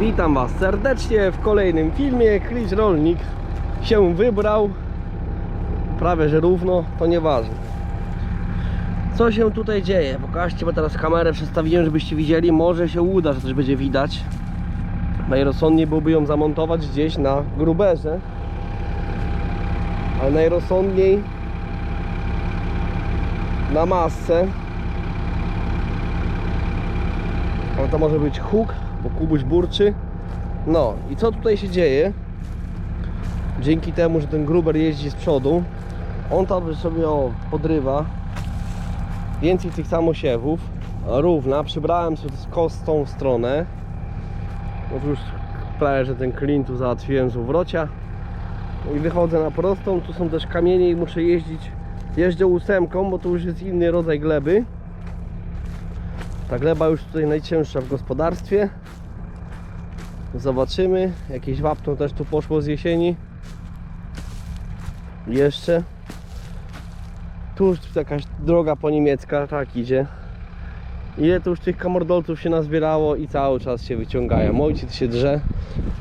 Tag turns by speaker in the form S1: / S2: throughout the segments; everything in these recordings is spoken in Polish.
S1: Witam Was serdecznie w kolejnym filmie. Chris Rolnik się wybrał. Prawie że równo, to nieważne. Co się tutaj dzieje? Pokażcie, bo teraz kamerę przestawiłem, żebyście widzieli. Może się uda, że coś będzie widać. Najrozsądniej byłoby ją zamontować gdzieś na gruberze. Ale najrozsądniej na masce. Ale to może być huk, bo Kubuś burczy. No i co tutaj się dzieje? Dzięki temu, że ten gruber jeździ z przodu, on tam sobie o, podrywa więcej tych samosiewów, równa, przybrałem sobie skos w tą stronę. Już prawie, że ten klin tu załatwiłem z uwrocia. No i wychodzę na prostą, tu są też kamienie i muszę jeździć, jeżdżę ósemką, bo to już jest inny rodzaj gleby. Ta gleba już tutaj najcięższa w gospodarstwie. Zobaczymy. Jakieś wapno też tu poszło z jesieni. Jeszcze. Tu jakaś droga po niemiecka, tak idzie. Ile tu już tych kamordolców się nazbierało i cały czas się wyciągają. Ojciec się drze,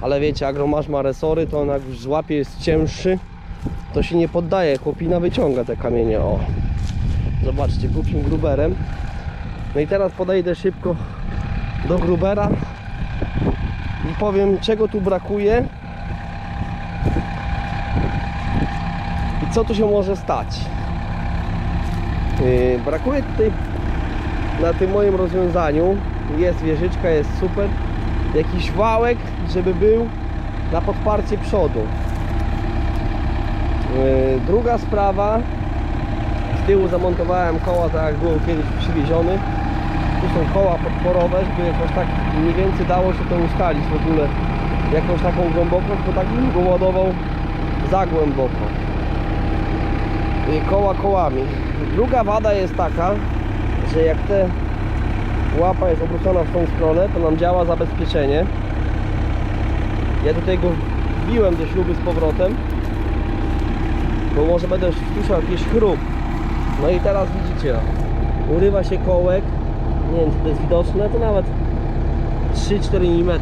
S1: ale wiecie, jak masz ma resory, to on jak już złapie jest cięższy, to się nie poddaje. Chłopina wyciąga te kamienie. O, zobaczcie, głupim gruberem. No i teraz podejdę szybko do Grubera i powiem czego tu brakuje. I co tu się może stać. Yy, brakuje tutaj na tym moim rozwiązaniu. Jest wieżyczka, jest super. Jakiś wałek, żeby był na podparcie przodu. Yy, druga sprawa. Z tyłu zamontowałem koła tak jak było kiedyś przywieziony tu są koła podporowe, żeby jakoś tak mniej więcej dało się to ustalić w ogóle jakąś taką głębokość, bo tak bym go ładował za głęboko. I koła kołami. Druga wada jest taka, że jak te łapa jest obrócona w tą stronę, to nam działa zabezpieczenie. Ja tutaj go wbiłem do śruby z powrotem, bo może będę słyszał jakiś chrup. No i teraz widzicie, urywa się kołek, nie wiem czy to jest widoczne, to nawet 3-4 mm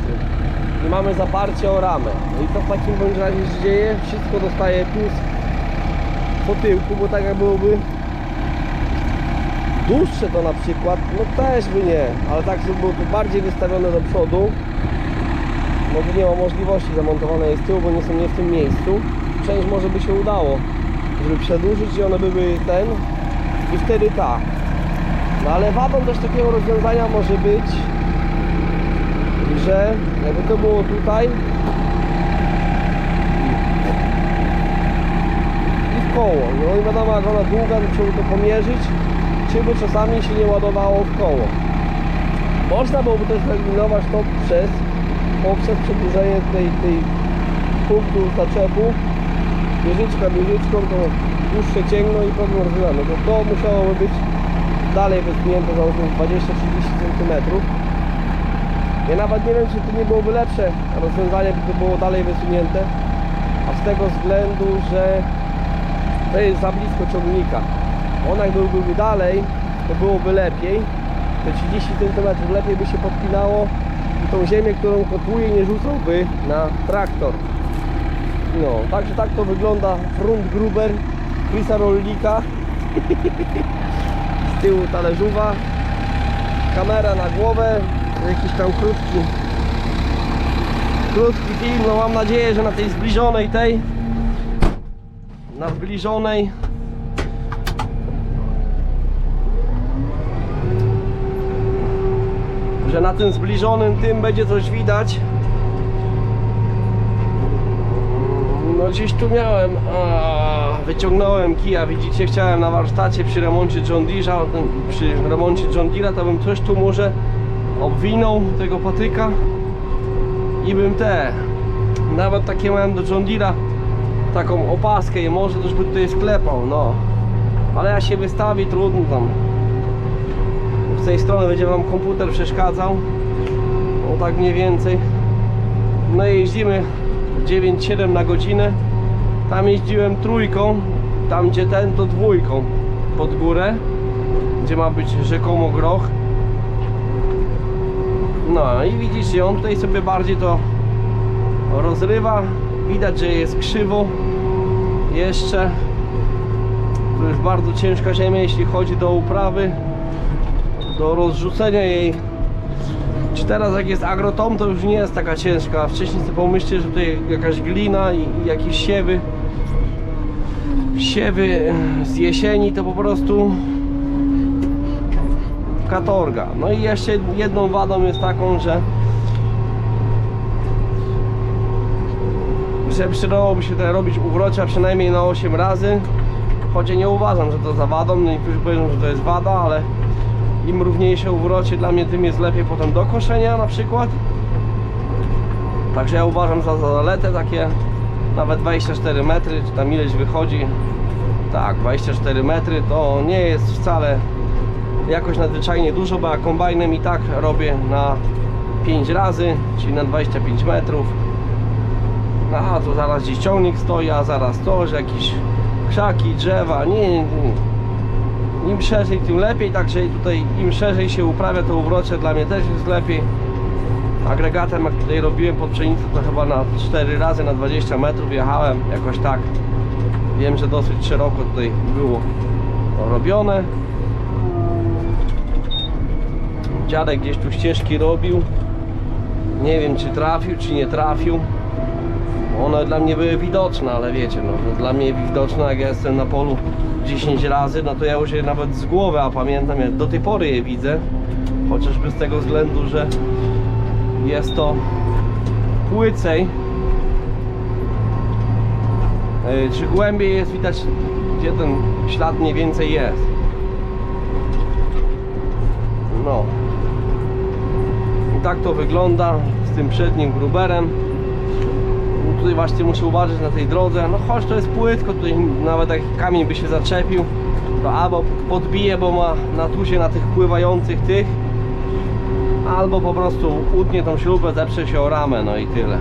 S1: i mamy zaparcie o ramę. No i co w takim bądź razie się dzieje? wszystko dostaje plus po tyłku, bo tak jak byłoby. Dłuższe to na przykład, no też by nie ale tak żeby było to bardziej wystawione do przodu może nie ma możliwości zamontowane jest tyłu, bo nie są nie w tym miejscu. Część może by się udało żeby przedłużyć i one by były ten i wtedy tak no ale wadą też takiego rozwiązania może być, że jakby to było tutaj i w koło. No i wiadomo jak ona długa, to trzeba to pomierzyć, czy by czasami się nie ładowało w koło. Można byłoby też wyeliminować to przez poprzez przedłużenie tej, tej punktu zaczepu wieżyczka wieżyczką, to dłuższe cięgno i problem rozwiązany, bo to musiałoby być dalej wysunięte załóżmy 20-30 cm. Ja nawet nie wiem czy to nie byłoby lepsze rozwiązanie, gdyby było dalej wysunięte, a z tego względu, że to jest za blisko ciągnika. On jak byłby dalej, to byłoby lepiej. Te 30 cm lepiej by się podpinało i tą ziemię, którą kotłuje nie rzucałby na traktor. No, także tak to wygląda front gruber Chrisa Rollika. tyłu talerzuwa kamera na głowę jakiś tam krótki krótki film, no mam nadzieję, że na tej zbliżonej tej na zbliżonej że na tym zbliżonym tym będzie coś widać. No gdzieś tu miałem wyciągnąłem kija widzicie chciałem na warsztacie przy remoncie John Deere'a przy remoncie John Deere'a to bym coś tu może obwinął tego patyka i bym te nawet takie miałem do John Deere'a taką opaskę i może też by tutaj sklepał no. Ale jak się wystawi trudno tam. Z tej strony będzie wam komputer przeszkadzał no tak mniej więcej. No i jeździmy 9-7 na godzinę tam jeździłem trójką tam gdzie ten to dwójką pod górę gdzie ma być rzekomo groch No i widzicie, on tutaj sobie bardziej to rozrywa. Widać, że jest krzywo jeszcze. To jest bardzo ciężka ziemia, jeśli chodzi do uprawy, do rozrzucenia jej. Czy teraz jak jest agrotom, to już nie jest taka ciężka. Wcześniej sobie pomyślcie, że tutaj jakaś glina i, i jakieś siewy siewy z jesieni to po prostu katorga. No i jeszcze jedną wadą jest taką, że że przydałoby się tutaj robić uwrocia przynajmniej na 8 razy. Choć ja nie uważam, że to za wadą, niektórzy powiedzą, że to jest wada, ale im równiejsze uwrocie dla mnie, tym jest lepiej potem do koszenia na przykład. Także ja uważam za zaletę takie nawet 24 metry, czy tam ileś wychodzi. Tak, 24 metry to nie jest wcale jakoś nadzwyczajnie dużo, bo ja kombajnem i tak robię na 5 razy, czyli na 25 metrów. Aha, tu zaraz gdzieś ciągnik stoi, a zaraz to, że jakieś krzaki, drzewa, nie, nie. Im szerzej, tym lepiej, także tutaj im szerzej się uprawia to uwrocze, dla mnie też jest lepiej. Agregatem, jak tutaj robiłem pod pszenicę, to chyba na 4 razy na 20 metrów jechałem, jakoś tak. Wiem, że dosyć szeroko tutaj było robione. Dziadek gdzieś tu ścieżki robił. Nie wiem, czy trafił, czy nie trafił. One dla mnie były widoczne, ale wiecie, no, dla mnie widoczne, jak ja jestem na polu 10 razy, no to ja już je nawet z głowy, a pamiętam, jak do tej pory je widzę. Chociażby z tego względu, że jest to płycej. Yy, Czy głębiej jest widać, gdzie ten ślad mniej więcej jest. No. I tak to wygląda z tym przednim gruberem. No Tutaj właśnie muszę uważać na tej drodze. No choć to jest płytko, tutaj nawet jak kamień by się zaczepił, to albo podbije, bo ma na tusie na tych pływających tych, albo po prostu utnie tą śrubę, zepsze się o ramę, no i tyle.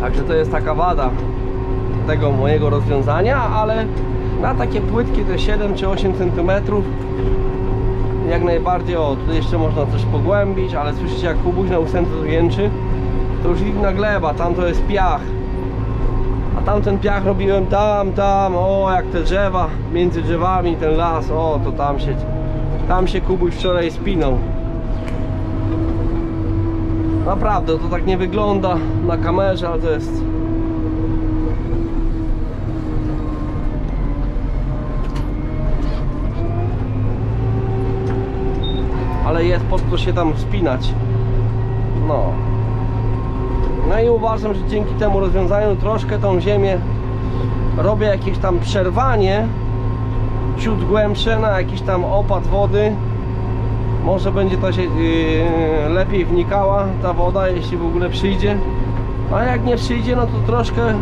S1: Także to jest taka wada tego mojego rozwiązania, ale na takie płytkie te 7 czy 8 cm jak najbardziej, o tutaj jeszcze można coś pogłębić, ale słyszycie jak kubuś na ósemce tu jęczy, to już inna gleba, tam to jest piach. A tamten piach robiłem tam, tam, o jak te drzewa, między drzewami ten las, o to tam się, tam się kubuś wczoraj spinął. Naprawdę, to tak nie wygląda na kamerze, ale to jest ale jest po co się tam wspinać. No. No i uważam, że dzięki temu rozwiązaniu troszkę tą ziemię robię jakieś tam przerwanie ciut głębsze na jakiś tam opad wody. Może będzie to się yy, lepiej wnikała ta woda, jeśli w ogóle przyjdzie. A jak nie przyjdzie, no to troszkę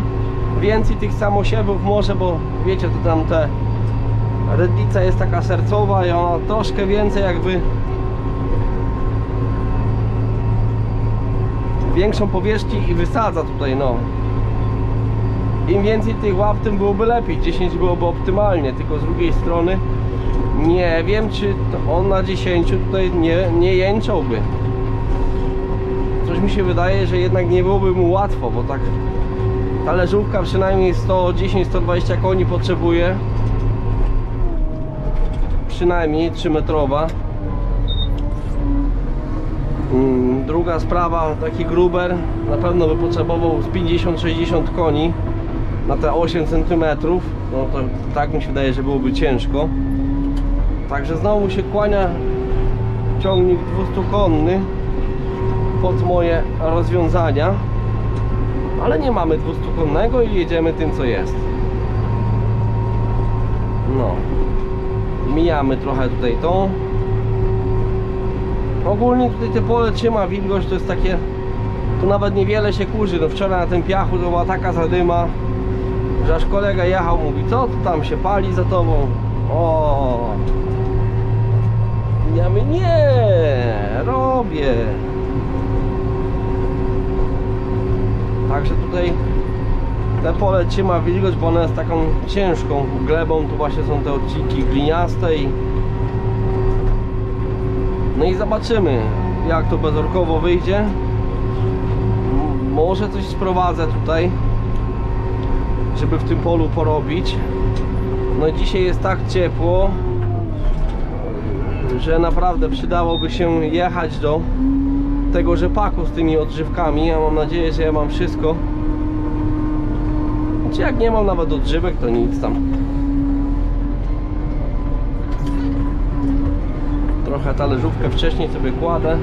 S1: więcej tych samosiewów może, bo wiecie, to tam te redlica jest taka sercowa i ona troszkę więcej jakby większą powierzchnię i wysadza tutaj no im więcej tych łap tym byłoby lepiej. 10 byłoby optymalnie tylko z drugiej strony nie wiem czy on na 10 tutaj nie, nie jęczałby. Coś mi się wydaje, że jednak nie byłoby mu łatwo bo tak ta leżówka przynajmniej 110-120 koni potrzebuje. Przynajmniej 3 metrowa Mm, Druga sprawa, taki gruber na pewno by potrzebował z 50-60 koni na te 8 cm. No to tak mi się wydaje, że byłoby ciężko. Także znowu się kłania ciągnik 200-konny pod moje rozwiązania. Ale nie mamy 200-konnego i jedziemy tym co jest. No. Mijamy trochę tutaj tą Ogólnie tutaj te pole trzyma wilgoć, to jest takie tu nawet niewiele się kurzy, no wczoraj na tym piachu to była taka zadyma że aż kolega jechał, mówi co tam się pali za tobą? O. Ja mówię nie robię. Także tutaj te pole trzyma wilgoć, bo ona jest taką ciężką glebą, tu właśnie są te odcinki gliniaste i No i zobaczymy, jak to bezorkowo wyjdzie. Może coś sprowadzę tutaj, żeby w tym polu porobić. No dzisiaj jest tak ciepło, że naprawdę przydałoby się jechać do tego rzepaku z tymi odżywkami. Ja mam nadzieję, że ja mam wszystko. Czy jak nie mam nawet odżywek, to nic tam. Trochę talerzówkę wcześniej sobie kładę.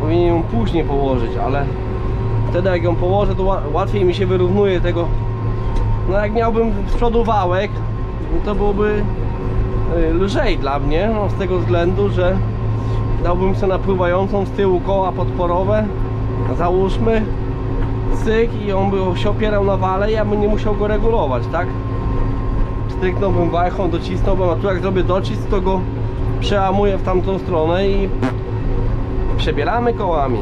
S1: Powinienem ją później położyć, ale wtedy jak ją położę, to ła- łatwiej mi się wyrównuje tego. No jak miałbym z przodu wałek, to byłoby y, lżej dla mnie, no z tego względu, że dałbym sobie napływającą z tyłu koła podporowe, załóżmy, cyk i on by się opierał na wale ja bym nie musiał go regulować, tak? Stryknąłbym wajchą, docisnąłbym, a tu jak zrobię docisk, to go przełamuję w tamtą stronę i przebieramy kołami.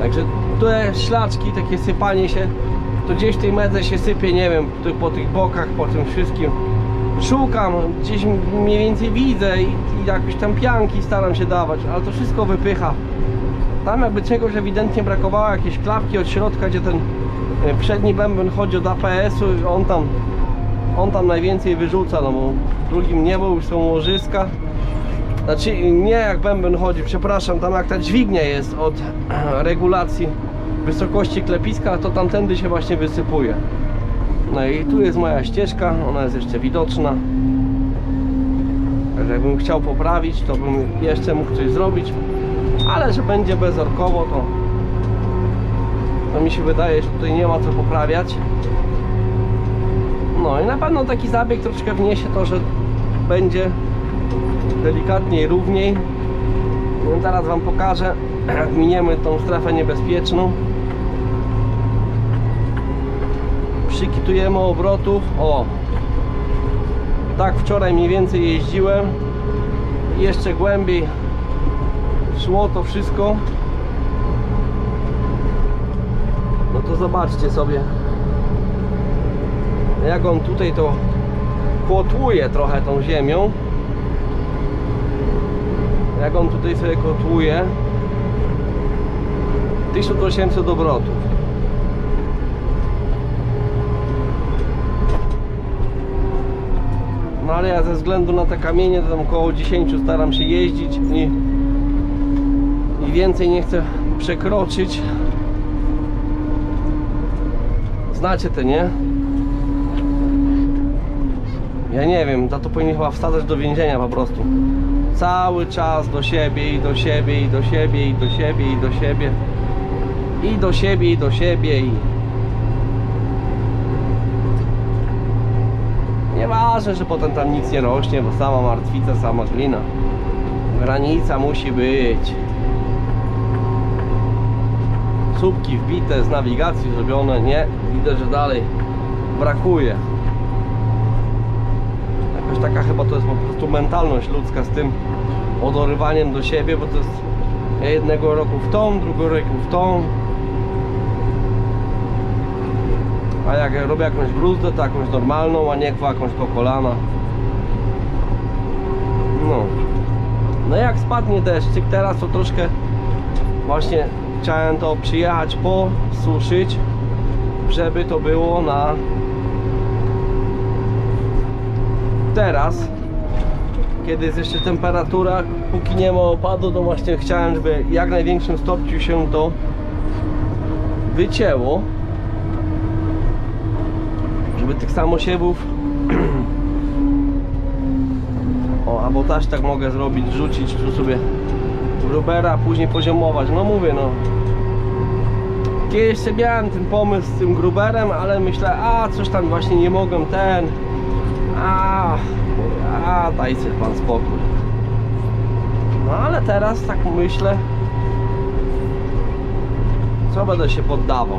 S1: Także te szlaczki, takie sypanie się, to gdzieś w tej medze się sypie, nie wiem, po tych bokach, po tym wszystkim. Szukam, gdzieś mniej więcej widzę i, i jakieś tam pianki staram się dawać, ale to wszystko wypycha. Tam jakby czegoś ewidentnie brakowało, jakieś klapki od środka, gdzie ten e, przedni bęben chodzi od APS-u on tam, on tam najwięcej wyrzuca, no bo drugim nie, bo już są łożyska. Znaczy nie jak bęben chodzi, przepraszam, tam jak ta dźwignia jest od regulacji wysokości klepiska, to tamtędy się właśnie wysypuje. No i tu jest moja ścieżka, ona jest jeszcze widoczna. Także jakbym chciał poprawić, to bym jeszcze mógł coś zrobić. Ale że będzie bezorkowo, to, to mi się wydaje, że tutaj nie ma co poprawiać. No i na pewno taki zabieg troszkę wniesie to, że będzie delikatniej, równiej. No, zaraz Wam pokażę, jak miniemy tą strefę niebezpieczną. Przykitujemy obrotów. O! Tak wczoraj mniej więcej jeździłem. Jeszcze głębiej szło to wszystko. No to zobaczcie sobie jak on tutaj to kotłuje trochę tą ziemią jak on tutaj sobie kotłuje 1800 obrotów no ale ja ze względu na te kamienie to tam około 10 staram się jeździć i, i więcej nie chcę przekroczyć znacie te nie? Ja nie wiem, za to powinien chyba wsadzać do więzienia po prostu. Cały czas do siebie i do siebie i do siebie i do siebie i do siebie i do siebie i do siebie i Nieważne, że potem tam nic nie rośnie, bo sama martwica, sama glina. Granica musi być. Słupki wbite, z nawigacji zrobione, nie, widzę, że dalej brakuje jakoś taka chyba to jest po prostu mentalność ludzka z tym odorywaniem do siebie, bo to jest jednego roku w tą, drugiego roku w tą. A jak ja robię jakąś bruzdę, to jakąś normalną, a nie jakąś po kolana. No. No jak spadnie deszczyk teraz, to troszkę właśnie chciałem to przyjechać, posuszyć, żeby to było na teraz, kiedy jest jeszcze temperatura, póki nie ma opadu, to właśnie chciałem, żeby jak największym stopniu się to wycięło. Żeby tych samosiewów o, albo też tak mogę zrobić, rzucić tu sobie grubera, a później poziomować. No mówię, no Kiedyś miałem ten pomysł z tym gruberem, ale myślę, a coś tam właśnie nie mogłem ten a, a daj sobie pan spokój. No ale teraz tak myślę, co będę się poddawał.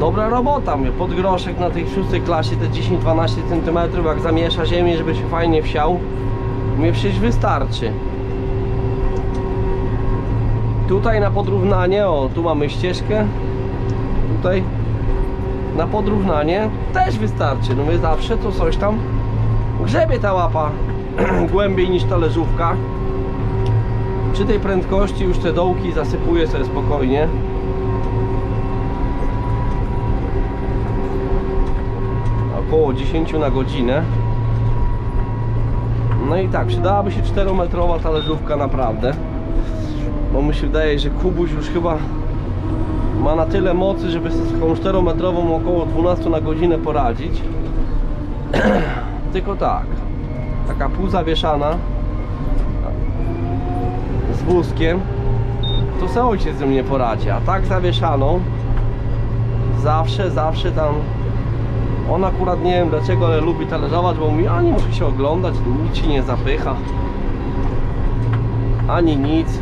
S1: Dobra robota, mnie pod groszek na tej szóstej klasie, te 10-12 cm, jak zamiesza ziemię, żeby się fajnie wsiał, mnie przecież wystarczy. Tutaj na podrównanie, o tu mamy ścieżkę, tutaj na podrównanie też wystarczy. No my zawsze to coś tam Grzebie ta łapa głębiej niż talerzówka. Przy tej prędkości już te dołki zasypuje sobie spokojnie. Około 10 na godzinę. No i tak, przydałaby się 4-metrowa talerzówka naprawdę. Bo mi się wydaje, że Kubuś już chyba ma na tyle mocy, żeby z taką 4-metrową około 12 na godzinę poradzić. Tylko tak, taka półzawieszana z wózkiem, to se ojciec ze mnie poradzi, a tak zawieszaną zawsze, zawsze tam. On akurat nie wiem dlaczego, ale lubi talerzować, bo mówi, a nie muszę się oglądać, nic ci nie zapycha. Ani nic.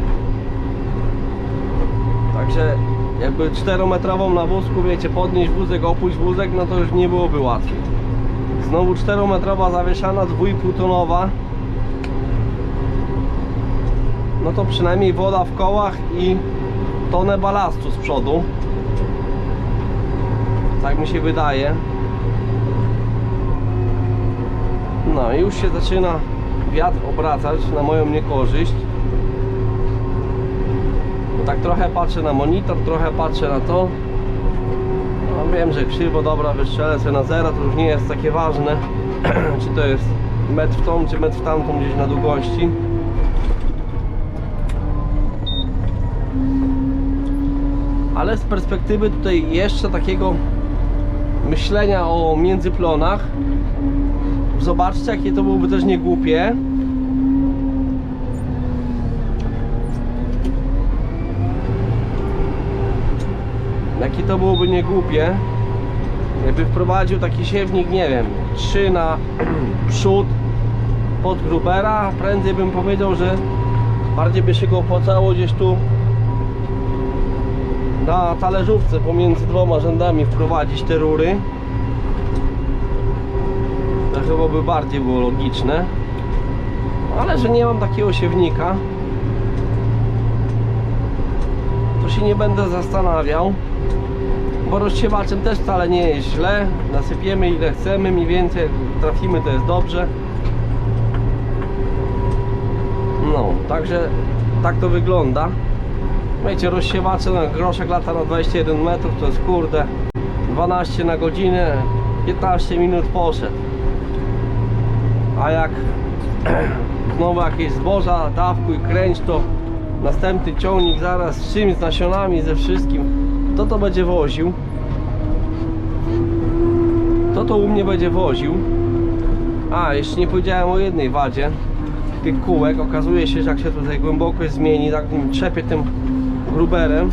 S1: Także jakby 4-metrową na wózku, wiecie, podnieść wózek, opuść wózek, no to już nie byłoby łatwiej. Znowu 4-metrowa zawieszana, 2,5 tonowa no to przynajmniej woda w kołach i tonę balastu z przodu. Tak mi się wydaje. No i już się zaczyna wiatr obracać na moją niekorzyść tak trochę patrzę na monitor, trochę patrzę na to. No wiem, że krzywo dobra, wystrzelę sobie na zero, to już nie jest takie ważne czy to jest metr w tą, czy metr w tamtą gdzieś na długości. Ale z perspektywy tutaj jeszcze takiego myślenia o międzyplonach zobaczcie jakie to byłoby też niegłupie jakie to byłoby niegłupie jakby wprowadził taki siewnik, nie wiem 3 na przód pod grubera prędzej bym powiedział, że bardziej by się go opłacało gdzieś tu na talerzówce pomiędzy dwoma rzędami wprowadzić te rury. To chyba by bardziej było logiczne. Ale że nie mam takiego siewnika to się nie będę zastanawiał bo rozsiewaczem też wcale nie jest źle. Nasypiemy ile chcemy mniej więcej trafimy to jest dobrze. No także tak to wygląda. Wiecie, rozsiewacze na groszek lata na 21 metrów to jest kurde 12 na godzinę 15 minut poszedł. A jak znowu jakieś zboża dawkuj kręć to następny ciągnik zaraz z czymś, z nasionami, ze wszystkim to to będzie woził? To to u mnie będzie woził? A, jeszcze nie powiedziałem o jednej wadzie tych kółek, okazuje się, że jak się tutaj głębokość zmieni, tak nim trzepie tym gruberem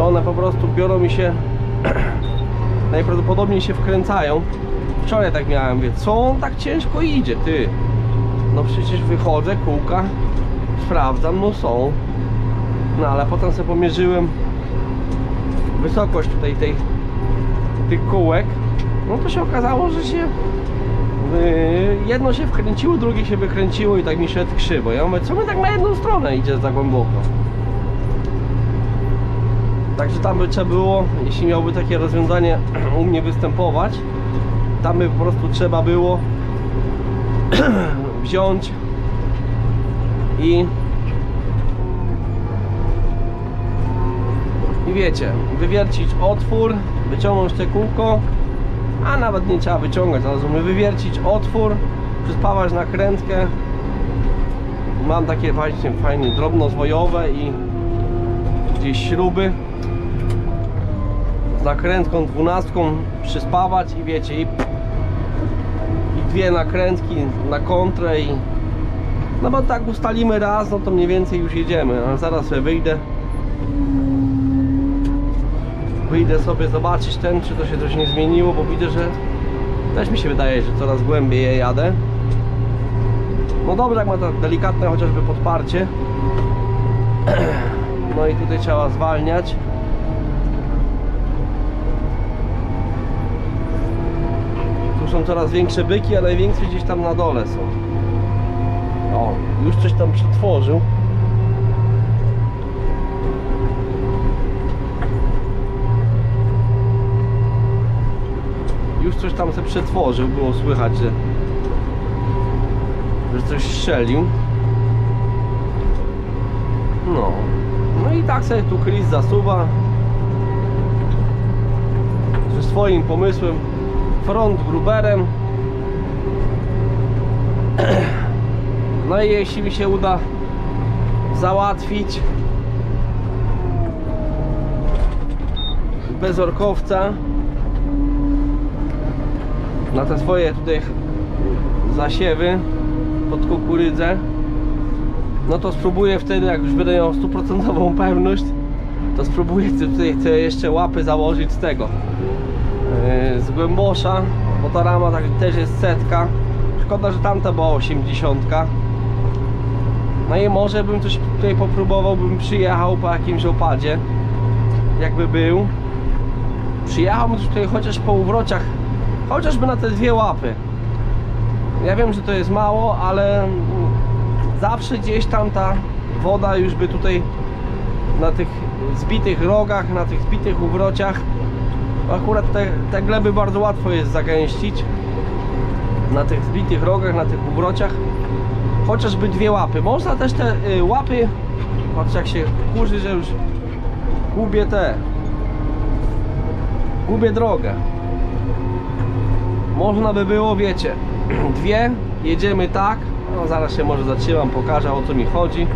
S1: to one po prostu biorą mi się najprawdopodobniej się wkręcają. Wczoraj tak miałem, mówię, co on tak ciężko idzie, ty? No przecież wychodzę, kółka sprawdzam, no są. No ale potem sobie pomierzyłem wysokość tutaj tej tych kółek no to się okazało, że się yy, jedno się wkręciło, drugie się wykręciło i tak mi szedł krzywo. Ja mówię, co my tak na jedną stronę idzie za głęboko? Także tam by trzeba było, jeśli miałby takie rozwiązanie u mnie występować, tam by po prostu trzeba było wziąć i i wiecie, wywiercić otwór, wyciągnąć te kółko, a nawet nie trzeba wyciągać, rozumiem, wywiercić otwór, przyspawać nakrętkę. Mam takie właśnie fajne drobnozwojowe i gdzieś śruby z nakrętką dwunastką przyspawać i wiecie i, i dwie nakrętki na kontrę i no bo tak ustalimy raz, no to mniej więcej już jedziemy, a zaraz sobie wyjdę wyjdę sobie zobaczyć ten, czy to się coś nie zmieniło, bo widzę, że też mi się wydaje, że coraz głębiej je jadę. No dobrze, jak ma to delikatne chociażby podparcie. No i tutaj trzeba zwalniać. Tu są coraz większe byki, a największe gdzieś tam na dole są. O, już coś tam przetworzył Już coś tam se przetworzył, było słychać, że że coś strzelił. No. No i tak sobie tu Chris zasuwa. Ze swoim pomysłem front gruberem. No i jeśli mi się uda załatwić bez orkowca na te swoje tutaj zasiewy pod kukurydzę. No to spróbuję wtedy jak już będę miał stuprocentową pewność to spróbuję tutaj te jeszcze łapy założyć z tego. Yy, z głębosza bo ta rama tak też jest setka. Szkoda, że tamta była 80 no i może bym coś tutaj popróbował bym przyjechał po jakimś opadzie jakby był. Przyjechałbym tutaj chociaż po uwrociach chociażby na te dwie łapy. Ja wiem, że to jest mało, ale zawsze gdzieś tam ta woda już by tutaj na tych zbitych rogach, na tych zbitych uwrociach akurat te, te gleby bardzo łatwo jest zagęścić. Na tych zbitych rogach, na tych uwrociach chociażby dwie łapy. Można też te y, łapy patrz jak się kurzy, że już gubię te gubię drogę można by było, wiecie, dwie, jedziemy tak, no zaraz się może zatrzymam, pokażę o co mi chodzi.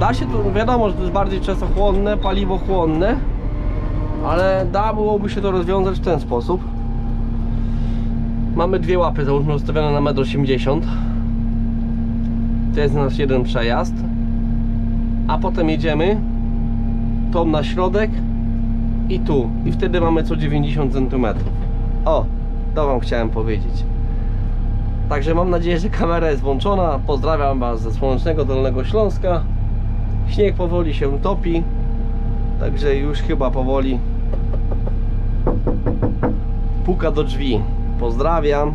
S1: Da się to, wiadomo, że to jest bardziej czasochłonne, paliwochłonne, ale da byłoby się to rozwiązać w ten sposób. Mamy dwie łapy, załóżmy ustawione na 1,80 m. To jest nasz jeden przejazd. A potem jedziemy tą na środek i tu. I wtedy mamy co 90 cm. O, to Wam chciałem powiedzieć. Także mam nadzieję, że kamera jest włączona. Pozdrawiam Was ze słonecznego Dolnego Śląska. Śnieg powoli się topi. Także już chyba powoli puka do drzwi. Pozdrawiam.